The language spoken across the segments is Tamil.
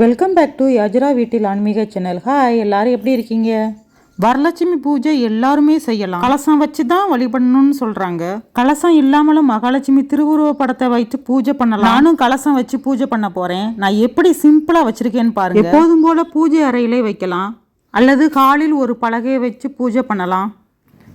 வெல்கம் பேக் டு யஜ்ரா வீட்டில் ஆன்மீக சேனல் ஹாய் எல்லாரும் எப்படி இருக்கீங்க? வரலட்சுமி பூஜை எல்லாருமே செய்யலாம். கலசம் வச்சு தான் வழிபடணும்னு சொல்றாங்க. கலசம் இல்லாமலும் மகாலட்சுமி திருவுருவ படத்தை வைத்து பூஜை பண்ணலாம். நானும் கலசம் வச்சு பூஜை பண்ண போறேன். நான் எப்படி சிம்பிளா வச்சிருக்கேன்னு பாருங்க. எப்போதும் போல பூஜை அறையிலே வைக்கலாம். அல்லது காலில் ஒரு பலகையை வச்சு பூஜை பண்ணலாம்.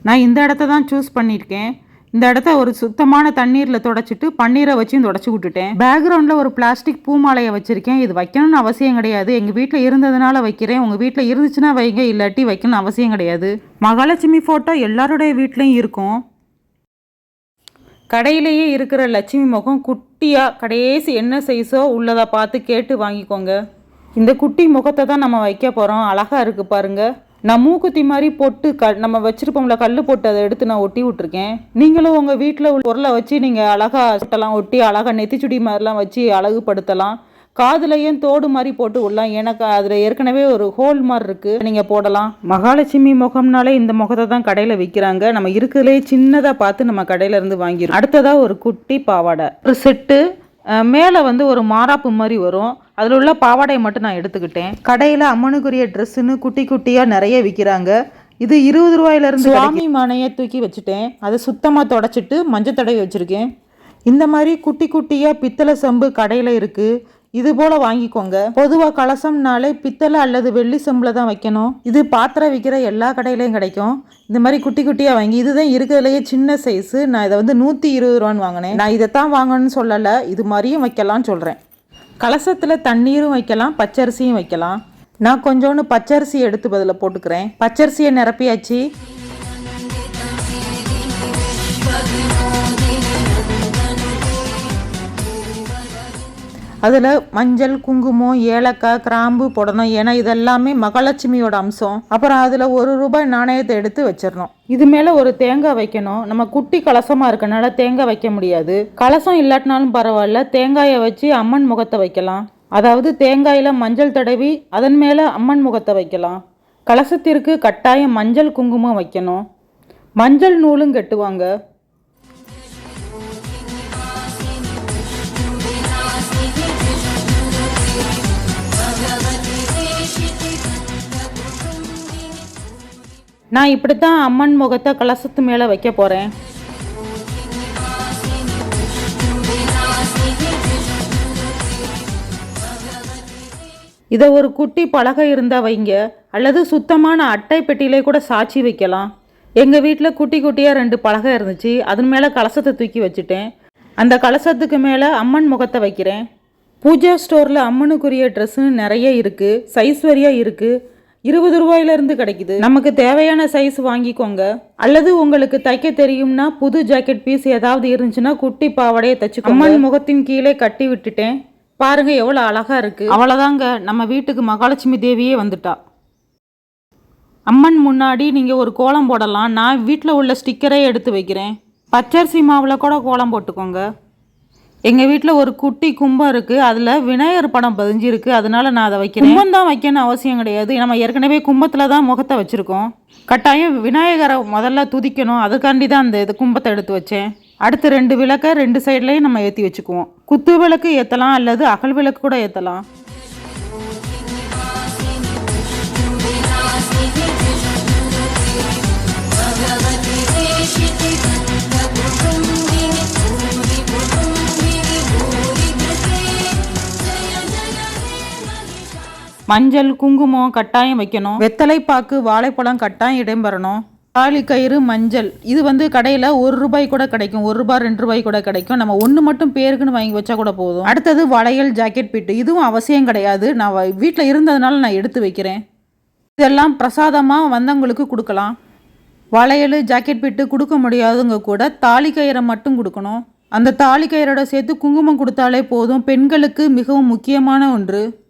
நான் இந்த இடத்த தான் சூஸ் பண்ணியிருக்கேன். இந்த இடத்த ஒரு சுத்தமான தண்ணீரில் தொடச்சிட்டு பன்னீரை வச்சும் தொடச்சு விட்டுட்டேன். பேக்ரவுண்ட்ல ஒரு பிளாஸ்டிக் பூமாலையை வச்சுருக்கேன். இது வைக்கணும்னு அவசியம் கிடையாது. எங்கள் வீட்டில் இருந்ததுனால வைக்கிறேன். உங்கள் வீட்டில் இருந்துச்சுன்னா வைங்க இல்லாட்டி வைக்கணும்னு அவசியம் கிடையாது. மகாலட்சுமி ஃபோட்டோ எல்லாருடைய வீட்லேயும் இருக்கும். கடையிலேயே இருக்கிற லட்சுமி முகம் குட்டியாக கடைசி என்ன சைஸோ உள்ளதை பார்த்து கேட்டு வாங்கிக்கோங்க. இந்த குட்டி முகத்தை தான் நம்ம வைக்க போகிறோம் அழகாக இருக்குது பாருங்க. நான் மூக்குத்தி மாதிரி போட்டு க நம்ம வச்சிருப்போம்ல கல் போட்டு அதை எடுத்து நான் ஒட்டி விட்ருக்கேன் நீங்களும் உங்கள் வீட்டில் உள்ள பொருளை வச்சு நீங்கள் அழகாக சுட்டலாம் ஒட்டி அழகாக நெத்திச்சுடி மாதிரிலாம் வச்சு அழகுபடுத்தலாம். காதுலையும் தோடு மாதிரி போட்டு விடலாம். எனக்கு அதில் ஏற்கனவே ஒரு ஹோல் மாதிரி இருக்குது நீங்கள் போடலாம். மகாலட்சுமி முகம்னாலே இந்த முகத்தை தான் கடையில் விற்கிறாங்க நம்ம இருக்கிறதுலே சின்னதாக பார்த்து நம்ம கடையிலேருந்து வாங்கிடும் அடுத்ததாக ஒரு குட்டி பாவாடை. ஒரு செட்டு மேலே வந்து ஒரு மாறாப்பு மாதிரி வரும். அதில் உள்ள பாவாடையை மட்டும் நான் எடுத்துக்கிட்டேன். கடையில் அம்மனுக்குரிய ட்ரெஸ்ஸுன்னு குட்டி குட்டியாக நிறைய விற்கிறாங்க இது இருபது ரூபாயிலிருந்து சுவாமி மானையை தூக்கி வச்சுட்டேன். அதை சுத்தமாக தொடச்சிட்டு மஞ்சள் தடவி வச்சுருக்கேன். இந்த மாதிரி குட்டி குட்டியாக பித்தளை சம்பு கடையில் இருக்குது இது போல் வாங்கிக்கோங்க. பொதுவாக கலசம்னாலே பித்தளை அல்லது வெள்ளி செம்புல தான் வைக்கணும். இது பாத்திரம் விற்கிற எல்லா கடையிலையும் கிடைக்கும். இந்த மாதிரி குட்டி குட்டியாக வாங்கி இதுதான் இருக்கிறதுலையே சின்ன சைஸு நான் இதை வந்து நூற்றி இருபது ரூபான்னு வாங்கினேன். நான் இதை தான் வாங்கணும்னு சொல்லலை. இது மாதிரியும் வைக்கலாம்னு சொல்கிறேன் கலசத்தில் தண்ணீரும் வைக்கலாம் பச்சரிசியும் வைக்கலாம். நான் கொஞ்சோண்டு பச்சரிசி எடுத்து பதில் போட்டுக்கிறேன். பச்சரிசியை நிரப்பியாச்சு. அதில் மஞ்சள் குங்குமம் ஏலக்காய் கிராம்பு போடணும். ஏன்னா இதெல்லாமே மகாலட்சுமியோட அம்சம். அப்புறம் அதில் ஒரு ரூபாய் நாணயத்தை எடுத்து வச்சிடணும். இது மேலே ஒரு தேங்காய் வைக்கணும். நம்ம குட்டி கலசமாக இருக்கனால தேங்காய் வைக்க முடியாது. கலசம் இல்லாட்டினாலும் பரவாயில்ல. தேங்காயை வச்சு அம்மன் முகத்தை வைக்கலாம். அதாவது தேங்காயில் மஞ்சள் தடவி அதன் மேலே அம்மன் முகத்தை வைக்கலாம். கலசத்திற்கு கட்டாயம் மஞ்சள் குங்குமம் வைக்கணும். மஞ்சள் நூலும் கட்டுவாங்க. நான் இப்படி தான் அம்மன் முகத்தை கலசத்து மேலே வைக்க போகிறேன் இதை ஒரு குட்டி பலகை இருந்தால் வைங்க. அல்லது சுத்தமான அட்டை பெட்டியிலே கூட சாட்சி வைக்கலாம். எங்கள் வீட்டில் குட்டி குட்டியாக ரெண்டு பலகை இருந்துச்சு. அதன் மேலே கலசத்தை தூக்கி வச்சுட்டேன். அந்த கலசத்துக்கு மேலே அம்மன் முகத்தை வைக்கிறேன். பூஜா ஸ்டோரில் அம்மனுக்குரிய ட்ரெஸ்ஸுன்னு நிறைய இருக்குது சைஸ்வரியாக இருக்குது இருபது ரூபாயிலிருந்து கிடைக்குது. நமக்கு தேவையான சைஸ் வாங்கிக்கோங்க. அல்லது உங்களுக்கு தைக்க தெரியும்னா புது ஜாக்கெட் பீஸ் ஏதாவது இருந்துச்சுன்னா குட்டி பாவாடையை தச்சு அம்மன் முகத்தின் கீழே கட்டி விட்டுட்டேன். பாருங்க எவ்வளோ அழகா இருக்கு. அவ்வளோதாங்க நம்ம வீட்டுக்கு மகாலட்சுமி தேவியே வந்துட்டா. அம்மன் முன்னாடி நீங்கள் ஒரு கோலம் போடலாம். நான் வீட்டில் உள்ள ஸ்டிக்கரே எடுத்து வைக்கிறேன். பச்சரிசி மாவில் கூட கோலம் போட்டுக்கோங்க. எங்கள் வீட்டில் ஒரு குட்டி கும்பம் இருக்குது அதில் விநாயகர் படம் பதிஞ்சிருக்கு. அதனால நான் அதை வைக்கிறேன். கும்பம் தான் வைக்கணும்னு அவசியம் கிடையாது. நம்ம ஏற்கனவே கும்பத்தில் தான் முகத்தை வச்சுருக்கோம். கட்டாயம் விநாயகரை முதல்ல துதிக்கணும். அதுக்காண்டி தான் அந்த இது கும்பத்தை எடுத்து வச்சேன். அடுத்து ரெண்டு விளக்கை ரெண்டு சைட்லேயும் நம்ம ஏற்றி வச்சுக்குவோம். குத்து விளக்கு ஏற்றலாம் அல்லது அகல் விளக்கு கூட ஏற்றலாம் மஞ்சள் குங்குமம் கட்டாயம் வைக்கணும். வெத்தலைப்பாக்கு வாழைப்பழம் கட்டாயம் இடம்பெறணும். தாலி கயிறு மஞ்சள். இது வந்து கடையில் ஒரு ரூபாய் கூட கிடைக்கும். ஒரு ரூபாய் ரெண்டு ரூபாய் கூட கிடைக்கும். நம்ம ஒன்று மட்டும் பேருக்குன்னு வாங்கி வச்சா கூட போதும். அடுத்தது வளையல் ஜாக்கெட் பிட்டு. இதுவும் அவசியம் கிடையாது. நான் வீட்டில் இருந்ததுனால நான் எடுத்து வைக்கிறேன். இதெல்லாம் பிரசாதமாக வந்தவங்களுக்கு கொடுக்கலாம். வளையல் ஜாக்கெட் பிட்டு கொடுக்க முடியாதவங்க கூட தாலி கயிறை மட்டும் கொடுக்கணும். அந்த தாலி கயிறோட சேர்த்து குங்குமம் கொடுத்தாலே போதும். பெண்களுக்கு மிகவும் முக்கியமான ஒன்று.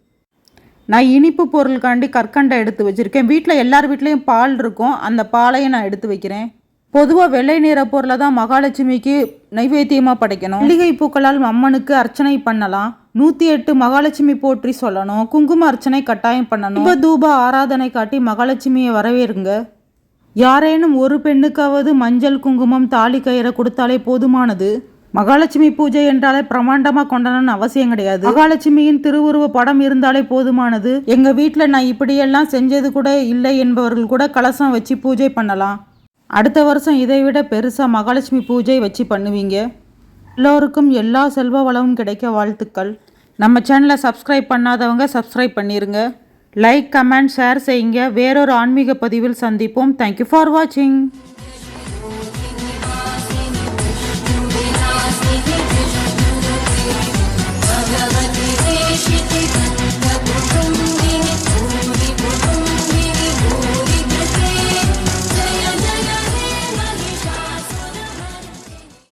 நான் இனிப்பு பொருளுக்காண்டி கற்கண்டை எடுத்து வச்சுருக்கேன். வீட்டில் எல்லார் வீட்லேயும் பால் இருக்கும். அந்த பாலையும் நான் எடுத்து வைக்கிறேன். பொதுவாக வெள்ளை நிற பொருளை தான் மகாலட்சுமிக்கு நைவேத்தியமாக படைக்கணும். மல்லிகை பூக்களால் அம்மனுக்கு அர்ச்சனை பண்ணலாம். நூற்றி எட்டு மகாலட்சுமி போற்றி சொல்லணும். குங்கும அர்ச்சனை கட்டாயம் பண்ணணும். தூப தூப ஆராதனை காட்டி மகாலட்சுமியை வரவேறுங்க. யாரேனும் ஒரு பெண்ணுக்காவது மஞ்சள் குங்குமம் தாலி கயிறை கொடுத்தாலே போதுமானது. மகாலட்சுமி பூஜை என்றாலே பிரமாண்டமாக கொண்டாடணும்னு அவசியம் கிடையாது. மகாலட்சுமியின் திருவுருவ படம் இருந்தாலே போதுமானது. எங்கள் வீட்டில் நான் இப்படியெல்லாம் செஞ்சது கூட இல்லை என்பவர்கள் கூட கலசம் வச்சு பூஜை பண்ணலாம். அடுத்த வருஷம் இதை விட பெருசாக மகாலட்சுமி பூஜை வச்சு பண்ணுவீங்க. எல்லோருக்கும் எல்லா செல்வ வளமும் கிடைக்க வாழ்த்துக்கள். நம்ம சேனலை சப்ஸ்கிரைப் பண்ணாதவங்க சப்ஸ்கிரைப் பண்ணிருங்க. லைக் கமெண்ட் ஷேர் செய்யுங்க. வேறொரு ஆன்மீக பதிவில் சந்திப்போம். தேங்க்யூ ஃபார் வாட்சிங்